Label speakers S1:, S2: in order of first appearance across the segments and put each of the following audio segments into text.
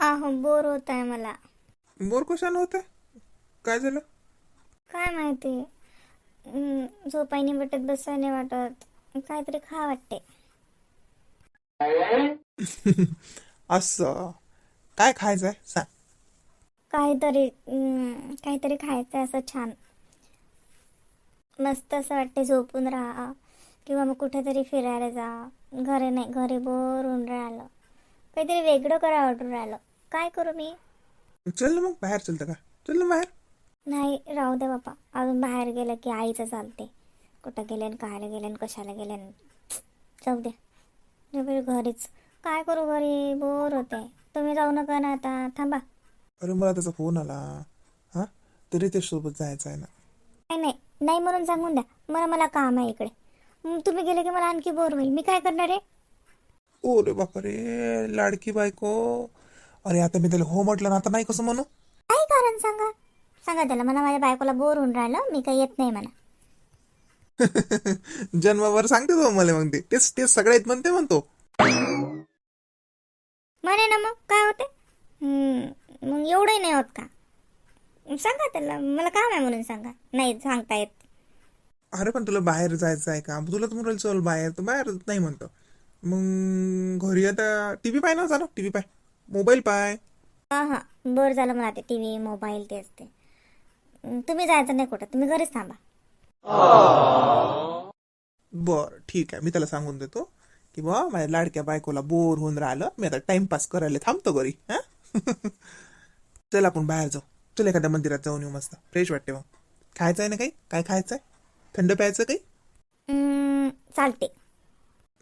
S1: आहो बोर होत आहे मला.
S2: बोर कशानं होतं काय झालं?
S1: काय माहिती. हम्म, झोपायनी वाटत बसायने वाटत. काहीतरी खा वाटते.
S2: असं. काय खायचं आहे सांग.
S1: काहीतरी काहीतरी खायचं आहे असं छान. मस्त असं वाटते झोपून राहा. किंवा मग कुठेतरी फिरायला जा. घरी नाही घरी बोर होऊन राहिलं. काहीतरी वेगळं करा वाटून राहिलं काय करू मी?
S2: चल ना मग बाहेर चलतं का? चल ना बाहेर.
S1: नाही राहू दे बापा अजून बाहेर गेलं की आईचं चालते कुठं गेले न कायला गेले न कशाला गेले न जाऊ दे. जाऊ घरीच. काय करू घरी? बोर होते. तुम्ही जाऊ नका ना आता. थांबा.
S2: अरे मला त्याचा फोन आला. हां? तरी ते सोबत जायचं आहे ना.
S1: नाही नाही. नाही म्हणून सांगून द्या. मला मला काम आहे इकडे. मग तुम्ही गेले की मला आणखी बोर होईल. मी काय करणार आहे?
S2: ओ रे बापा रे लाडकी बायको. अरे आता मी त्याला हो म्हटलं ना आता नाही कसं म्हणू?
S1: काय कारण सांगा? सांगा त्याला मला माझ्या बायकोला बोर होऊन राहिलं मी काही येत नाही म्हणा.
S2: जन्मावर सांगते तो मला मग ते. तेच तेच सगळ्यात म्हणते म्हणतो.
S1: म्हणे ना मग काय होते? हम्म, मग एवढंही नाही होत का? सांगा त्याला मला काम आहे म्हणून सांगा. नाही सांगता येत.
S2: अरे पण तुला बाहेर जायचं आहे का? तुला तर चल बाहेर. तर बाहेर नाही म्हणतो. मग घरी आता टी व्ही पाय ना झालं टी व्ही पाय. मोबाईल पाय.
S1: हा हा. बोर झालं मला ते टी व्ही मोबाईल तेच ते. अं, तुम्ही जायचं नाही कुठं. तुम्ही घरीच थांबा.
S2: बर ठीक आहे. मी त्याला सांगून देतो की बा माझ्या लाडक्या बायकोला बोर होऊन राहिलं. मी आता टाइमपास करायला थांबतो घरी हा? चल आपण बाहेर जाऊ. चल एखाद्या मंदिरात जाऊन येऊ मस्त. फ्रेश वाटते मग. खायचं आहे ना काही? काय खायचं आहे थंड प्यायचं काही?
S1: चालते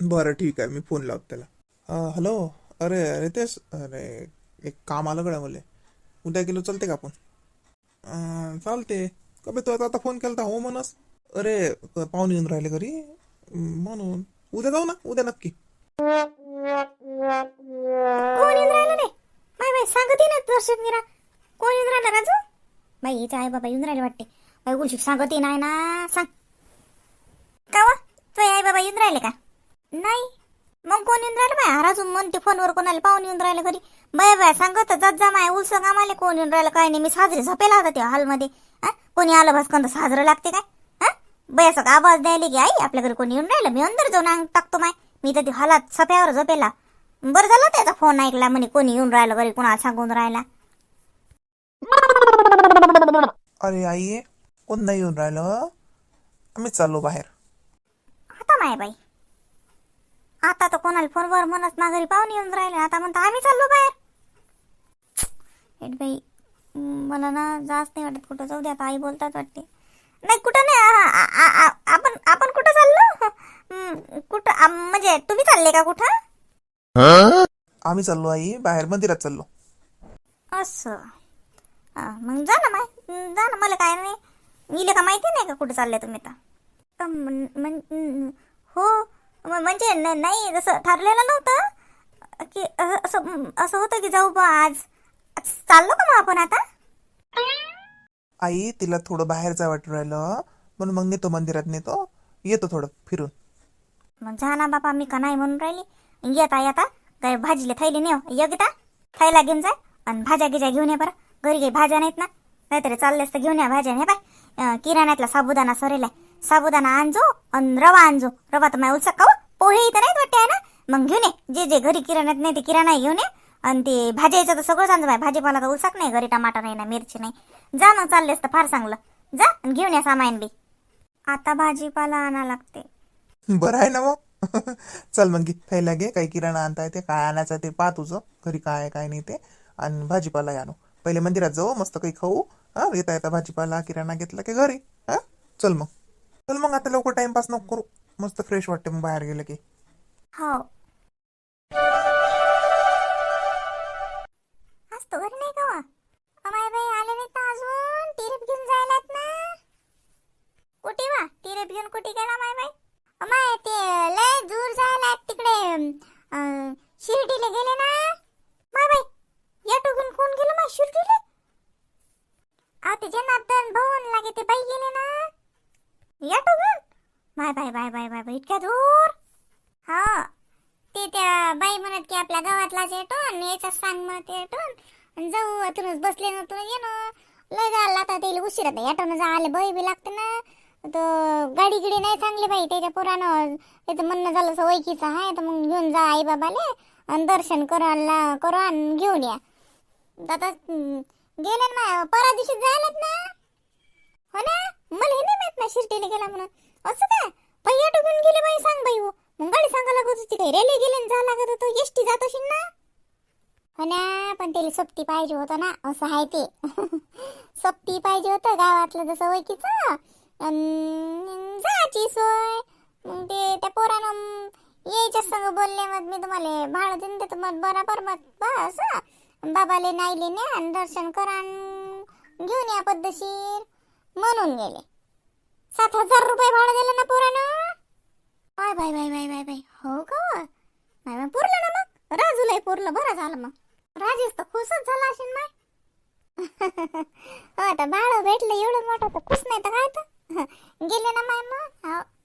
S2: बरं ठीक आहे. मी फोन लावतो त्याला. हॅलो अरे अरे तेच. अरे एक काम आलं गड्या मला. उद्या गेलो चालते का आपण? चालते. कबे तू आता आता फोन केला हो म्हणस अरे पाहुणे येऊन राहिले घरी. म्हणून. उद्या जाऊ ना उद्या नक्की.
S1: कोण येऊन सांगत ना दर्शक निरा कोण येऊन राहिलं राजू? बाई हिचे आई बाबा येऊन राहिले वाटते. बाई गुलशिक सांगत नाही ना सांग. का व? आई बाबा येऊन राहिले का? नाही. मग कोण येऊन राहिलं बाय राजू म्हणते फोनवर कोणाला पाहून येऊन राहिलं घरी. बाय बाय सांगत जात जा माय उलसं कामाले कोण येऊन राहिलं काय नाही मी साजरे झपेला होता त्या हॉलमध्ये हा? कोणी आलं भस्कंत साजरं लागते काय? हा? बाय असं आवाज द्यायला की आई आपल्या घरी कोणी येऊन राहिलं? मी अंदर जाऊन अंग टाकतो माय. मी तर ती हॉलात सप्यावर झोपेला. बरं झालं त्याचा फोन ऐकला म्हणे कोणी येऊन राहिलं घरी? कोणाला सांगून राहिला?
S2: अरे आई कोण नाही येऊन राहिलं? आम्ही चाललो बाहेर.
S1: आता माय बाई. आता तर कोणाला फोनवर म्हणत ना घरी पाहुणे येऊन राहिले. आता म्हणता आम्ही चाललो बाहेर. हेट बाई मला ना जास्त नाही वाटत कुठं. जाऊ दे आता आई बोलतात वाटते. नाही कुठं नाही. आपण आपण कुठं चाललो? कुठं म्हणजे तुम्ही चालले का कुठं?
S2: आम्ही चाललो आई. बाहेर मंदिरात चाललो.
S1: असं. मग जा ना माय. जा ना. मला काय नाही. गेले का माहिती नाही का कुठं चालले तुम्ही तर? हो. म्हणजे नाही जसं ठरलेलं नव्हतं. की असं असं होतं की जाऊ बा आज. चाललो का मग आपण आता?
S2: आई तिला थोडं बाहेर जा वाटून राहिलं. म्हणून मग नेतो मंदिरात नेतो. येतो थोडं फिरून.
S1: मग जा ना बापा मी का नाही म्हणून राहिली. येता येता काय भाजीला थैली नेव येता थैला घेऊन जाय आणि भाज्या गिज्या घेऊन ये बरं. घरी काही भाज्या नाहीत ना. नाहीतरी चाललेस तर घेऊन या भाज्या. हे बाय किराण्यातला साबुदाणा सरेलाय साबुदाणा आणजो आणि रवा आणजो. रवा तर माझ्या उलसा खाऊ. पोहे इथं नाहीत वाटते आहे ना? मग घेऊन ये. जे जे घरी किराण्यात नाही ते किराणा घेऊन ये. आणि ते भाज्याचं तर सगळंच सांगतो बाय भाजीपाला तर उलसाक नाही घरी टमाटर नाही ना मिरची नाही. जा मग चाललेस तर फार चांगलं. जा आणि घेऊन या सामान बी. आता भाजीपाला आणा लागते.
S2: बरं आहे ना मग? चल मग घे. थैला घे. काही किराणा आणता येते काय आणायचं ते पाह तुझं. घरी काय आहे, काय नाही ते. आणि भाजीपाला आणू. पहिले मंदिरात जाऊ. मस्त काही खाऊ. हा येता येता भाजीपाला किराणा घेतला की घरी. हा? चल मग. चल मग आता लवकर टाइमपास नको करू. मस्त फ्रेश वाटते मग बाहेर गेलं की.
S1: हो. आज तो घरी नाही का वा? अमाय बाई आले नाही ना अजून. टिरीप घेऊन जायलात ना. कुठे वा? टिरीप घेऊन कुठे गेला माय बाई? अमाय ते लय दूर जायला तिकडे अं, शिर्डीला गेले ना. माय बाई या टोकून कोण गेलं? माय शिर्डीला? आ ते जनार्दन भवन लागे ते बाई गेले ना. या bye bye bye bye bye bye. इतक्या दूर. हा. ते त्या बाई म्हणत की आपल्या गावातलाच येतो आणि याच्यात सांग मग ते येतो आणि जाऊ अतूनच बसले ना तुला ये ना. लय झाला आता ते उशिरा ते येटोनं जायला बाई बी लागते ना. तर गाडी गिडी नाही चांगली बाई त्याच्या पुरानं त्याचं म्हणणं झालं असं ओळखीचं आहे तर मग घेऊन जा आई बाबाले आणि दर्शन करायला करू आणि घेऊन या. आता गेले ना परा दिवशी जायलात ना. हो ना? मला हे नाही माहीत ना शिर्टीला गेला म्हणून. असं काय? पहिया डुबून गेले बाई सांग बाई हो. मग गाडी सांगा लागत होती काही. रेल्वे गेले जा लागत होतं. एसटी जात असेल ना? हो ना पण त्याला सोबती पाहिजे होतं ना. असं आहे ते. सोबती पाहिजे होतं गावातलं जसं ओळखीचं. अन् जायची सोय. मग ते त्या पोरानं यायच्या संग बोलले मग मी तुम्हाला भाडं देऊन देतो. मग बरोबर मग बस. बाबाले नाहीले न्या आणि दर्शन करा घेऊन या पद्धतशीर. म्हणून गेले. सात हजार रुपये भाडं दिलं ना पोरानं? Bye bye bye bye bye bye हो का बाय बाय मग पुरलं ना मग. राजूलाही पुरलं. बरं झालं मग. राजेश तर खुशच झाला असेल माय हो आता भाडं भेटलं एवढं मोठं तर खुश नाही तर काय तर. गेले ना माय मग.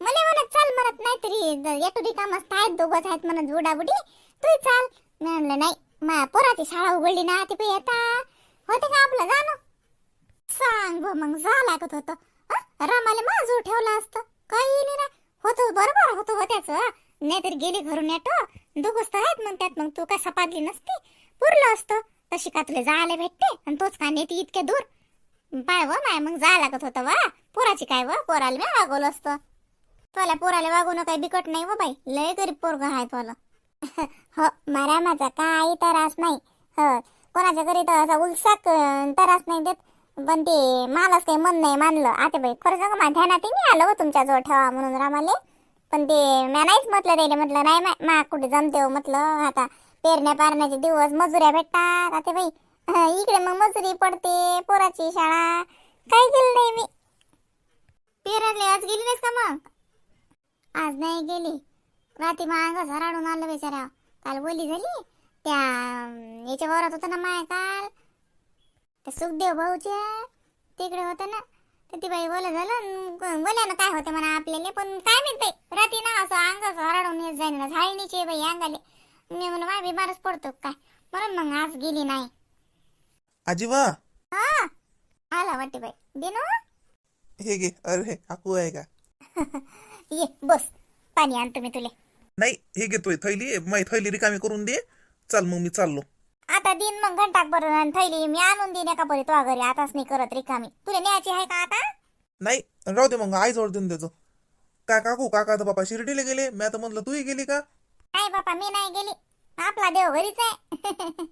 S1: मला म्हणत चाल म्हणत नाही तरी येतो रिकामच आहेत दोघंच आहेत म्हणत बुडाबुडी तू चाल. मी म्हणलं नाही मा पोराची शाळा उघडली ना ती पण येता. होते का आपलं? जाणं सांग व मग जा लागत होतं. रामाले माझू ठेवलं असतं. काही नाही ना होतो बरोबर होतो हो त्याचं नाहीतर गेली घरून येतो दोघंच तर आहेत मग त्यात मग तू काय सपादली नसती? पुरलं असतं. तशी का तुला जायला भेटते? आणि तोच का नेते इतके दूर? पाय व माय मग जा लागत होतं वा. पोराची काय व? पोराला मी वागवलं असतं. तुला पोराला वागवणं काही बिकट नाही व बाई. लय गरीब पोरग आहे तुला. हो मारा माझा काही त्रास नाही. हो कोणाच्या घरी तर असा उलसाक त्रास नाही देत. पण ते मलाच काही मन नाही मानलं. आता बाई खरं सांगा माझ्या ध्यानात नाही आलं हो तुमच्या जवळ ठेवा म्हणून रामाले. पण ते मी नाहीच म्हटलं त्याला म्हटलं नाही मा मा कुठे जमते हो? म्हटलं आता पेरण्या पारण्याचे दिवस मजुऱ्या भेटतात. आता बाई इकडे मग मजुरी पडते पोराची शाळा. काही केलं नाही मी? पेरायला आज गेली नाहीस का मग? आज नाही गेली. रात्री माग झराडून आलं बेचारा काल बोली झाली. त्या याच्या वरात होतं ना माय काल. त्या सुखदेव भाऊच्या तिकडे होतं ना तर ती बाई बोला झालं बोल्या ना काय होतं म्हणा आपल्याला पण काय माहीत बाई रात्री ना असं अंग झराडून येत जाईन ना झाळणीचे बाई अंगाले. मी म्हणून माय बिमारच पडतो काय? म्हणून मग आज गेली नाही.
S2: आजी वा.
S1: हा आला वाटते बाई. देनो
S2: हे घे अरे काकू आहे का?
S1: ये बस. पाणी आणतो मी तुले.
S2: नाही हे घेतोय थैली माही थैली रिकामी करून दे. चल मग मी चाललो.
S1: आता दिन मग घंटाक बरं थैली मी आणून देणे का बरे तुझ्या घरी. आताच नाही करत रिकामी. तुला न्यायची आहे का आता?
S2: नाही राहू दे मग आई जवळ देऊन देतो. काय काकू काका तर बापा शिर्डीला गेले. मी आता म्हणलं तूही गेली का?
S1: नाही बापा मी नाही गेली. आपला देव घरीच आहे.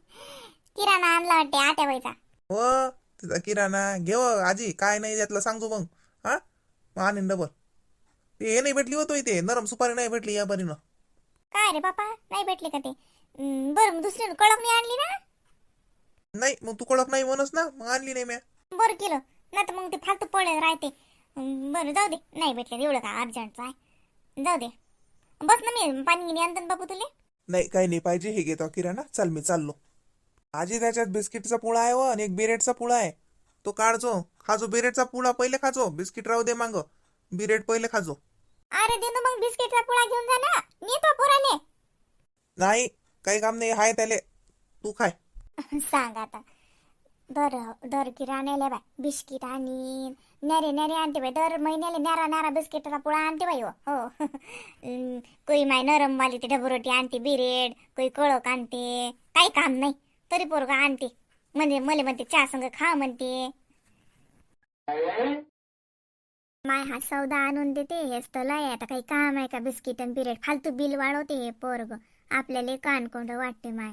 S1: किराणा आणला वाटते आट्याबाईचा
S2: हो तिचा किराणा. घेव आजी काय नाही त्यातलं सांगतो मग. हा? मग आणीन डबल ते हे नाही भेटली होतो इथे नरम सुपारी नाही भेटली या बरीनं
S1: काय रे बापा? नाही भेटले का ते? बरं मग दुसरी कडक नाही आणली ना?
S2: नाही मग तू कळत नाही म्हणस ना मग आणली नाही म्या
S1: बरं केलं. नाही तर मग ते फालतू पडले राहते. बरं जाऊ दे. नाही भेटले एवढं का अर्जंटचं आहे? जाऊ दे. बस ना मी पाणी गिनी आणतो ना बापू तुले.
S2: नाही काही नाही पाहिजे हे घेतो किराणा. चल मी चाललो. आजी त्याच्यात बिस्किटचा पुळा आहे व आणि एक बिरेटचा पुळा आहे. तो काढजो. खाजो बिरेटचा पुळा पहिले खाजो. बिस्किट राहू दे मांग. बिरेट पहिले खाजो.
S1: अरे देनो मग बिस्किटचा पुडा घेऊन जा ना. नेतो पोराले.
S2: नाही काही काम नाही हाय त्याले. तू खाय.
S1: सांग आता. दर दर किराण्याला बाय. बिस्किट आणि नरे नॅरे आणते बाई. दर महिन्याला न्यारा नारा बिस्किटचा पोळा आणते बाई हो. हो. अं, कोई माय नरम वाली ती डबरोटी आणते बिरेड कोई कळक आणते. काही काम नाही. तरी पोरगा आणते. म्हणजे मला म्हणते चहा संग खा म्हणते. माय हा सौदा आणून देते. हेच तर लय आता काही काम आहे का? बिस्किट आणि बिरेड. फालतू बिल वाढवते हे पोरग. आपल्याला कानकोंड वाटते माय.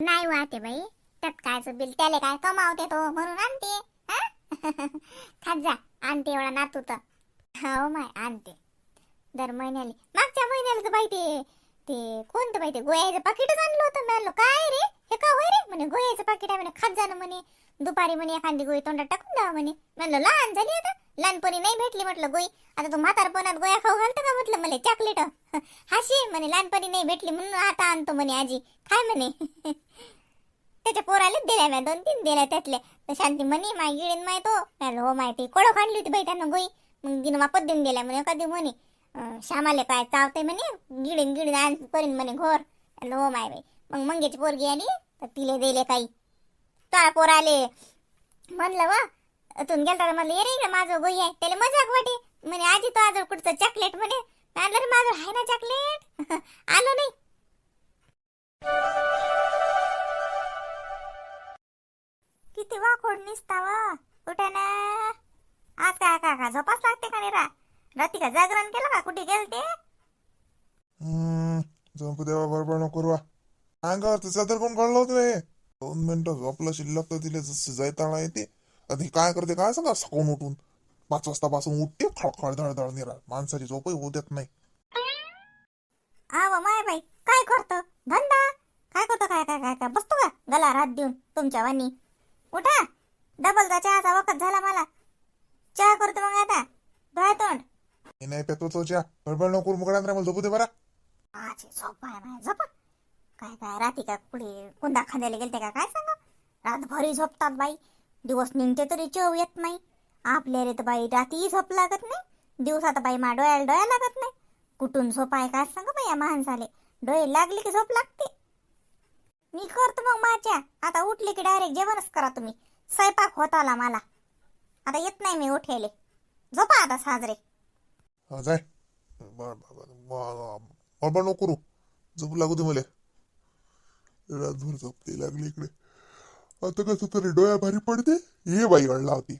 S1: नाही वाटे बाई. त्यात बिल त्याला काय कमावते तो? म्हणून आणते. खात जा आणते एवढा नातू तर. हो माय आणते. दर महिन्याला. मागच्या महिन्याला तर बाई ते ते कोणतं बाई ते गोयाचं पाकिटच आणलं होतं. म्हणलं काय रे? हे का होय रे? म्हणे गोयाचं पाकिट आहे. म्हणे खात जाणं म्हणे. दुपारी म्हणे एखादी गोळी तोंडात टाकून द्यावं म्हणे. म्हणलं लहान झाली आता. लहानपणी नाही भेटली म्हटलं गोई. आता तू म्हातारपणात गोया खाऊ घालतं का म्हटलं मला? चॉकलेट हाशी म्हणे लहानपणी नाही भेटली म्हणून आता आणतो म्हणे आजी. काय म्हणे? त्याच्या पोराला दिल्या म्या दोन तीन दिल्या त्यातल्या. तर शांती म्हणे माय गिळीन माय तो. म्हणलं हो माहिती कोळो खाणली होती बाई त्यानं गोई. मग तिनं वापस देऊन दिल्या म्हणे कधी म्हणे श्यामाले काय चावते म्हणे गिळीन गिळीन आण करीन म्हणे घोर. हो माय बाई. मग मंगेची पोरगी आणि तर तिले दिले काही. तो पोर आले म्हणलं वा तून गेलता म्हणलं ये रे इकडे माझं गोई आहे. त्याला मजाक वाटे. म्हणे आजी तो आजवर कुठचं चॉकलेट म्हणे. म्हणलं रे माझं आहे ना चॉकलेट आलो नाही. किती वाकोड निसता वा कुठे ना. आज काय का का झोपाच लागते का नाही रा? रात्री का जागरण केलं का? कुठे गेलते?
S3: हम्म, झोपू देवा बरोबर नको वा अंगावरचं तर कोण काढलं होतं रे दोन मिनिटं झोपलं शिल्लक तर तिला जसं जायताळा येते. आणि हे काय करते काय सांगा सकाळून उठून. पाच वाजतापासून उठते खळखळ धडधड निरा माणसाची झोपही होऊ देत नाही.
S1: आव माय बाई काय करतो? धंदा? काय करतो काय काय काय काय? बसतो का? गला रात देऊन तुमच्या वाणी. उठा. डबलचा चहाचा वखत झाला मला. चहा करतो मग आता. डोळ्या तोंड.
S3: हे नाही पेतो तो च्या बडबड नको मुकड्या मला झोपू दे बरा.
S1: आजी झोप आहे माय. झोप. काय काय रात्री का कुठे? कुंदा खांद्याला गेलते का? काय सांगा? रातभरी झोपतात बाई. दिवस निघते तरी चव येत नाही. आपल्याला तर बाई रात्री झोप लागत नाही. दिवसात बाई मा डोळ्याला डोळ्या लागत नाही. कुठून झोप आहे काय सांगा बाई या माणसाले. डोळे लागले की झोप लागते. मी करतो मग माझ्या. आता उठले की डायरेक्ट जेवणच करा तुम्ही. स्वयंपाक होत आला मला. आता येत नाही मी उठेले. झोपा आता साजरे.
S3: जाय. नको करू. झोप लागू दे मला. रातभर झोपते लागली इकडे. आता कसं तरी डोळ्या भारी पडते? ये बाई अडला होती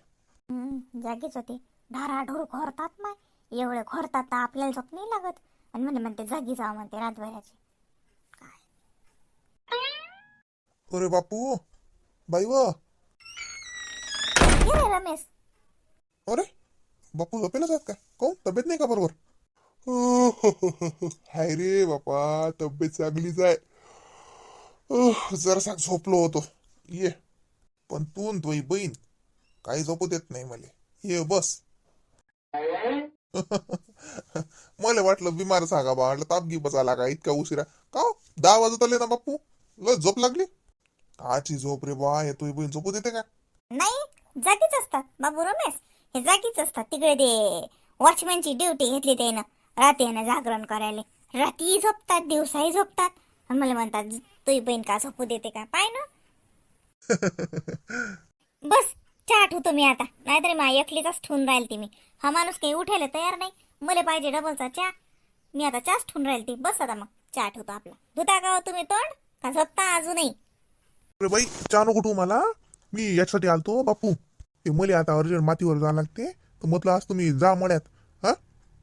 S1: हम्म, जागीच होते. ढाराढोर घोरतात माय. एवढे घोरतात तर आपल्याला झोप नाही लागत. आणि म्हणे म्हणते जागी जावं म्हणते रातभराची.
S3: अरे बापू बाई व.
S1: ये रे रमेश.
S3: अरे बापू झोपेलाच आहेत का? कोण? तब्येत नाही का बरोबर? ओ, हो, हो, हो, हो. हाय रे बापा तब्येत चांगलीच आहे. ओह, जरासा झोपलो होतो. ये पण तू तुई बहीण काही झोपू देत नाही मला. ये बस. मला वाटलं बिमार सांगा बा म्हटलं ताप गी बसायला का इतका उशिरा. का हो? दहा वाजत आले ना बापू ल झोप लागली? काची झोप रे बा हे तुझी बहीण झोपू देते का?
S1: नाही जागीच असतात. बाबू रमेश हे जागीच असतात. तिकडे ते वॉचमॅनची ड्युटी घेतली त्यानं. रात्री जागरण करायला. रात्री झोपतात दिवसाही झोपतात. आणि मला म्हणतात तुझी बहीण का झोपू देते का? पाय ना. बस चहा ठेवतो मी आता. नाहीतरी मा एकलीचाच ठेवून राहील ती मी. हा माणूस काही उठायला तयार नाही. मला पाहिजे डबलचा चहा. मी आता चहाच ठेवून राहील ती बस आता मग चहा ठेवतो आपला. धुता का हो तुम्ही तोंड? का झोपता अजूनही?
S3: अरे बाई चहा नको ठेवू मला. मी याच्यासाठी आलतो हो, बापू. ते मले आता अर्जंट मातीवर जावं लागते. तर म्हटलं आज तुम्ही जा मळ्यात. हा?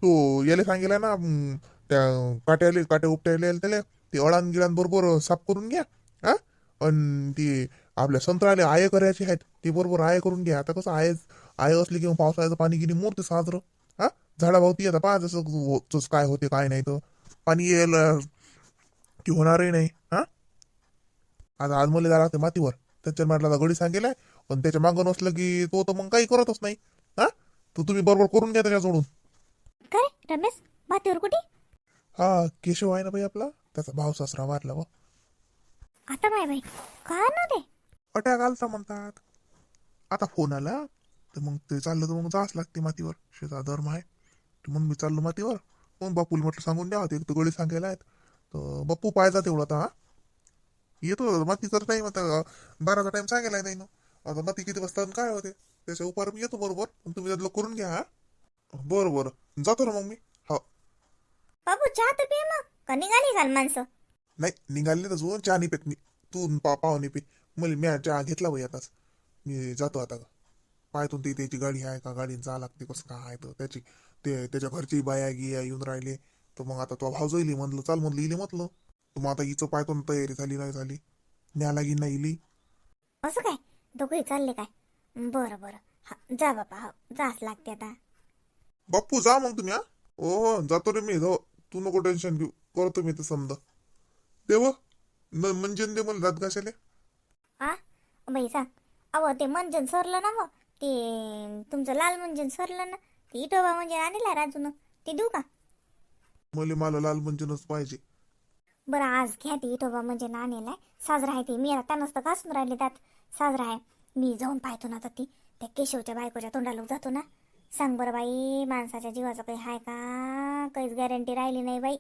S3: तो याला सांगितलं ना अं, त्या काट्याले काट्या उपट्याले त्याला ते अळान गिळान बरोबर साफ करून घ्या. हा? आणि ते आपल्या संत्राले आय करायचे आहेत. ते बरोबर आय करून घ्या. आता कसं आय आय असले किंवा पावसाळ्याचं पाणी गिनी मोरते साजरं. हा? झाडाभावती आता पहा जसं हो- जसं काय होते काय नाही तर. पाणी यायला की होणारही नाही. हा? आता आज मला जायला लागते मातीवर. त्याच्या म्हटलं गडी सांगेलाय पण त्याच्या मागं नसलं की तो तर मग काही करतच नाही. हा? तर तुम्ही बरोबर करून घ्या त्याच्याजवळून
S1: काय? रमेश मातीवर कुठे?
S3: हा केशव आहे ना बाई आपला? त्याचा भाव सासरा वारला व
S1: आता बाय बाई. का ना ते
S3: अटॅक आलता म्हणतात. आता फोन आला तर मग ते चाललं तर मग जावंच लागते मातीवर. आहे तर मग मी चाललो मातीवर. मग बापूला म्हटलं सांगून द्या ते गडी सांगायला आहेत. तर बापू पाहायचा तेवढा आता हा. येतो मातीचा टाईम आता बाराचा टाइम सांगायला आहे त्यानं आता माती किती वाजता काय होते? त्याच्या उपार मी येतो बरोबर तुम्ही त्यातलं करून घ्या हा. बरं बरं. जातो ना मग मी. हो.
S1: बाबू चहा तर पे मग. का निघाली घाल माणसं?
S3: नाही निघाले तर जो चहा नाही पेत मी. तू न पा नाही पे. मला मी चहा घेतला बाई आताच. मी जातो आता. पाहतो ती त्याची गाडी आहे का? गाडीने जा लागते कसं काय आहे तर त्याची. ते त्याच्या घरची बाया गिया येऊन राहिले. तर मग आता तो भाऊ जाईल म्हणलं चाल म्हणलं इले म्हटलं. तर मग आता हिचं पाहतो तयारी झाली नाही झाली. न्या लागी नाही इली.
S1: असं काय? दोघंही चालले काय? बरं बरं. हा जा बाबा हो. जाच लागते आता.
S3: बाप्पू जा मग तुम्ही हा. हो हो जातो रे मी. हो तू नको टेन्शन घेऊ. करतो मी तर समजा. देव न म्हणजे दे मला दात घासायला.
S1: आ? बाई सांग. अहो ते मंजन सरलं ना मग. ते तुमचं लाल मंजन सरलं ना. ते इटोबा मंजन आणला राजून. ते देऊ का?
S3: मला मला लाल मंचनच पाहिजे.
S1: बरं आज घ्या ते इटोबा मंजन आणलाय साजरा आहे ते. मी आता तर घासून राहिले त्यात. साजरा आहे मी जाऊन पाहतो ना आता ती. त्या केशवच्या बायकोच्या तोंडाला जातो ना. सांग बरं बाई माणसाच्या जीवाचं काही आहे का? काहीच गॅरंटी राहिली नाही बाई.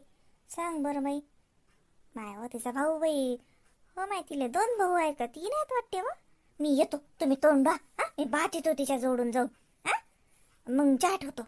S1: सांग बरं बाई. माय हो तिचा भाऊ बाई. हो माय दोन भाऊ आहे का तीन आहेत वाटते मग? मी येतो. तुम्ही तोंड बा हा मी बात येतो तिच्या जोडून जाऊ हा? मग चहा होतो